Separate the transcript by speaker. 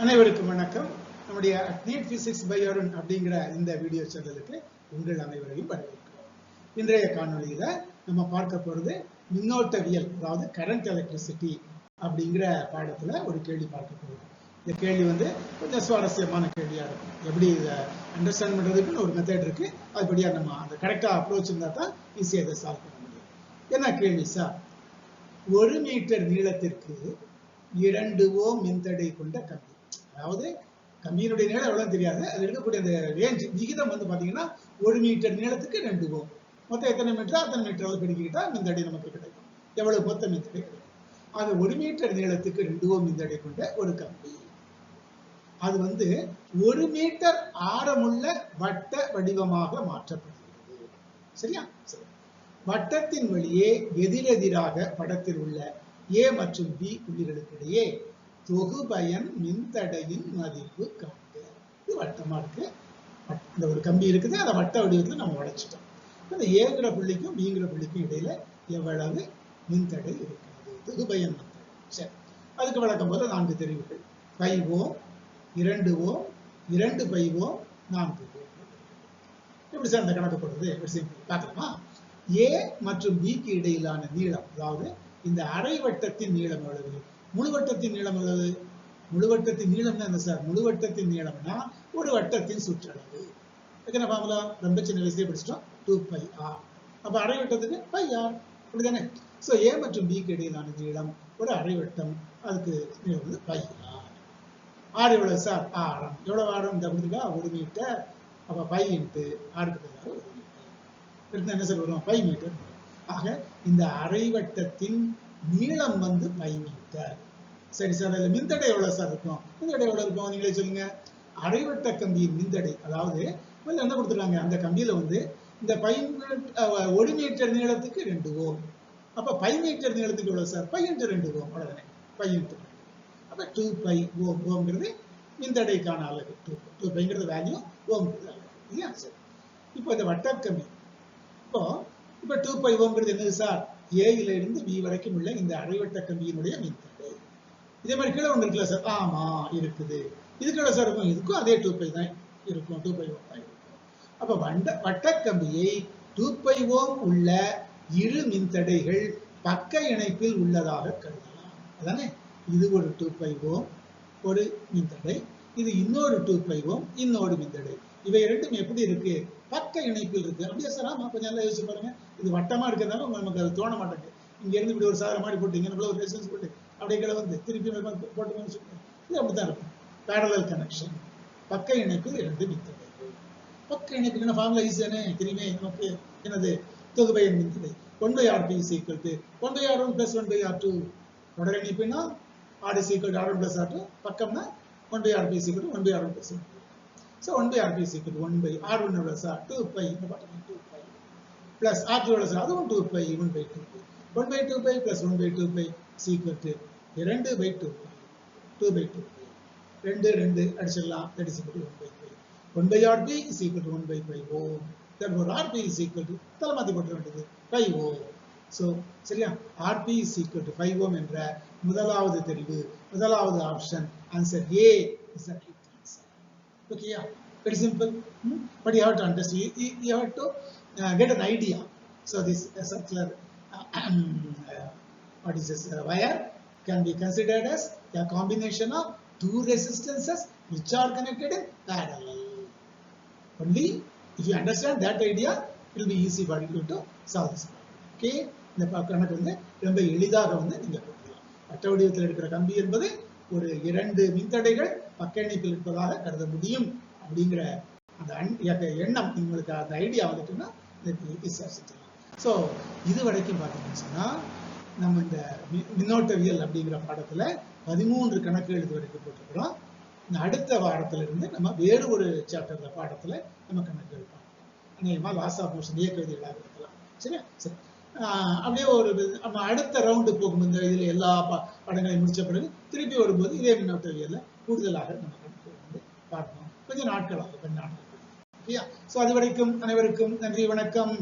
Speaker 1: அனைவருக்கும் வணக்கம். நம்முடைய நீட் பிசிக்ஸ் பயோரன் அப்படிங்கிற இந்த வீடியோ சேனலுக்கு உங்கள் அனைவரையும் வரவேற்கிறோம். இன்றைய காணொலியில நம்ம பார்க்க போறது மின்னோட்டவியல் அதாவது கரண்ட் எலக்ட்ரிசிட்டி அப்படிங்கிற பாடத்துல ஒரு கேள்வி பார்க்க போறோம். இந்த கேள்வி வந்து கொஞ்சம் சுவாரஸ்யமான கேள்வியா இருக்கும். எப்படி இதை அண்டர்ஸ்டாண்ட் பண்றதுக்குன்னு ஒரு மெத்தட் இருக்கு. அதுபடியா நம்ம அந்த கரெக்டா அப்ரோச் இருந்தா தான் ஈஸியாக இதை சால்வ் பண்ண முடியும். என்ன கேள்வி சார் ஒரு மீட்டர் நீளத்திற்கு இரண்டு ஓம் மின்தடை கொண்ட கம்பி அதாவது கம்பியினுடைய நீளம் எவ்வளவு தெரியாது. அது எடுக்கக்கூடிய அந்த ரேஞ்ச் விகிதம் வந்து பாத்தீங்கன்னா ஒரு மீட்டர் நீளத்துக்கு ரெண்டு ஓம். மொத்தம் எத்தனை மீட்டரோ அத்தனை மீட்டர் அளவு பெருக்கிக்கிட்டா மின்தடை நமக்கு கிடைக்கும். எவ்வளவு மொத்த மின்தடை கிடைக்கும்? அது ஒரு மீட்டர் நீளத்துக்கு ரெண்டு ஓம் மின்தடை கொண்ட ஒரு கம்பி. அது வந்து ஒரு மீட்டர் ஆரமுள்ள வட்ட வடிவமாக மாற்றப்படுகிறது. சரியா? சரி. வட்டத்தின் வழியே எதிரெதிராக படத்தில் உள்ள ஏ மற்றும் பி புள்ளிகளுக்கு இடையே தொகுபயன் மின்தடையின் மதிப்பு கண்டு இது வட்டமா இருக்கு. இந்த ஒரு கம்பி இருக்குது. அதை வட்ட வடிவத்தில் நம்ம உடைச்சிட்டோம். அந்த ஏங்கிற புள்ளிக்கும் பிங்கிற புள்ளிக்கும் இடையில எவ்வளவு மின்தடை இருக்கிறது? தொகுபயன் மின்தடை சரி. அதுக்கு வழக்கம் போல நான்கு தெரிவுகள். பை ஓம் இரண்டு ஓம் இரண்டு பை ஓம் நான்கு ஓம் எப்படி சார் அந்த கணக்கு போடுறது? எப்படி சிம்பிள் பார்க்கலாமா? ஏ மற்றும் பிக்கு இடையிலான நீளம் அதாவது இந்த அரை வட்டத்தின் நீளம் எவ்வளவு? முழுவட்டத்தின் நீளம் எவ்வளவு? முழுவட்டத்தின் நீளம்னா என்ன சார்? முழுவட்டத்தின் நீளம்னா ஒரு வட்டத்தின் சுற்றளவு. எத்தனை ஃபார்முலா ரொம்ப சின்ன வயசுலேயே படிச்சிட்டோம். டூ பை ஆர் அப்ப அரை வட்டத்துக்கு பை ஆர் அப்படிதானே ஸோ ஏ மற்றும் பிக்கு இடையிலான நீளம் ஒரு அரை வட்டம். அதுக்கு நீளம் வந்து பை ஆர் ஆர் எவ்வளவு சார்? ஆரம். எவ்வளவு ஆரம்? இந்த அப்படின்னா ஒரு மீட்டர் அப்ப பை இன்ட்டு ஆறுக்கு பதிலாக ஒரு மீட்டர் என்ன சார் வரும் பை மீட்டர் ஆக இந்த அரை வட்டத்தின் நீளம் வந்து பை மீட்டர். சரி சார் அதுல மின்தடை எவ்வளவு சார் இருக்கும்? மின்தடை எவ்வளவு இருக்கும்? நீங்களே சொல்லுங்க. அரைவட்ட கம்பியின் மின்தடை. அதாவது முதல்ல என்ன கொடுத்துருக்காங்க? அந்த கம்பியில வந்து இந்த பை ஒரு மீட்டர் நீளத்துக்கு ரெண்டு ஓம். அப்ப பை மீட்டர் நீளத்துக்கு எவ்வளவு சார்? பை இன்ட்டு ரெண்டு ஓம். அவ்வளவுதானே. பை இன்ட்டு அப்ப டூ பை ஓம். ஓம்ங்கிறது மின்தடைக்கான அளவு. டூ டூ பைங்கிறது வேல்யூ ஓம்ங்கிறது அளவு இல்லையா? சரி. இப்போ இந்த வட்டக்கம்பி. இப்போ இப்போ டூ பை ஓம்ங்கிறது என்னது சார்? ஏயில இருந்து வி வரைக்கும் உள்ள இந்த அரைவட்ட கம்பியினுடைய மின்தடை இதே மாதிரி கீழே ஒன்று இருக்குல்ல சார். ஆமா இருக்குது. இதுக்கு எவ்வளவு சார் இருக்கும். இதுக்கும் அதே டூ பை தான் இருக்கும். டூ பை ஓம் தான் இருக்கும். அப்போ வண்ட வட்டக்கம்பியை டூ பை ஓம் உள்ள இரு மின்தடைகள் பக்க இணைப்பில் உள்ளதாக கருதலாம். அதானே? இது ஒரு டூ பை ஓம் ஒரு மின்தடை. இது இன்னொரு டூ பை ஓம் இன்னொரு மின்தடை. இவை இரண்டும் எப்படி இருக்கு? பக்க இணைப்பில் இருக்கு. அப்படியே சார் ஆமா கொஞ்சம் நல்லா யோசிச்சு பாருங்க. இது வட்டமா இருக்கிறதால உங்களுக்கு நமக்கு அது தோண மாட்டேங்குது. இங்க இருந்து இப்படி ஒரு சாதனை மாடி போட்டீங்க இவ்வளவு ஒரு ரெசிஸ்டன்ஸ் போட்டு அப்படியே கீழே வந்து திருப்பி போட்டு இது அப்படித்தான் இருக்கும். பேரலல் கனெக்ஷன் பக்க இணைப்பில் இரண்டு மித்தது பக்க இணைப்புக்கான ஃபார்முலா ஈஸியானே தெரியுமே. நமக்கு என்னது? தொகுபை மின்தடை one by R P is equal to one by R one plus one by R two தொடர் இணைப்புனா R is equal R one plus R two பக்கம்னா one by R P is equal one by R one plus one So one by R P equal to one by R one எவ்வளோ sir two by இந்த பாட்டு two by plus R two எவ்வளோ sir அதுவும் two by one by two by one by two by plus one by two by is equal to இரண்டு by two by two by two by ரெண்டு ரெண்டு அடிச்சிடலாம். That is equal one by by one by R P is equal to one by by ohm therefore rp R P to equal to தலை மாற்றி போட்டுற வேண்டியது. By oh so சரியா? RP is equal to five என்ற முதலாவது தெரிவு முதலாவது option answer A is ஓகேயா very simple but you have to understand you have to get an idea so this circular what is this uh, wire can be considered as a combination of two resistances which are connected in parallel only if you understand that idea it will be easy for you to solve this problem okay இந்த ப- கணக்கு வந்து ரொம்ப எளிதாக வந்து நீங்க போடலாம் வட்ட வடிவத்தில் இருக்கிற கம்பி என்பது ஒரு இரண்டு மின்தடைகள் பக்க இணைப்பில் இருப்பதாக கருத முடியும் அப்படிங்கிற அந்த எண்ணம் உங்களுக்கு அந்த ஐடியா வந்துட்டுன்னா விசாரிச்சுக்கலாம் ஸோ இது வரைக்கும் பார்த்தீங்கன்னு சொன்னால் நம்ம இந்த மி- மின்னோட்டவியல் அப்படிங்கிற பாடத்தில் பதிமூன்று கணக்குகள் இது வரைக்கும் போட்டிருக்கிறோம். இந்த அடுத்த வாரத்துல இருந்து நம்ம வேறு ஒரு சாப்டர்ல பாடத்தில் நம்ம கணக்கு பார்க்கலாம் அநேகமாக லாஸ் ஆஃப் மோஷன் இயக்க இருக்கலாம் சரியா? சரி. அப்படியே ஒரு நம்ம அடுத்த ரவுண்டு போகும் இந்த இதுல எல்லா படங்களையும் முடிச்ச பிறகு திருப்பி வரும்போது இதே மின்னோட்டவியல்ல கூடுதலாக நம்ம கணக்குகள் வந்து பார்க்கணும் கொஞ்சம் நாட்கள் கொஞ்சம் நாட்கள். ஓகேயா ஸோ அது வரைக்கும் அனைவருக்கும் நன்றி வணக்கம்.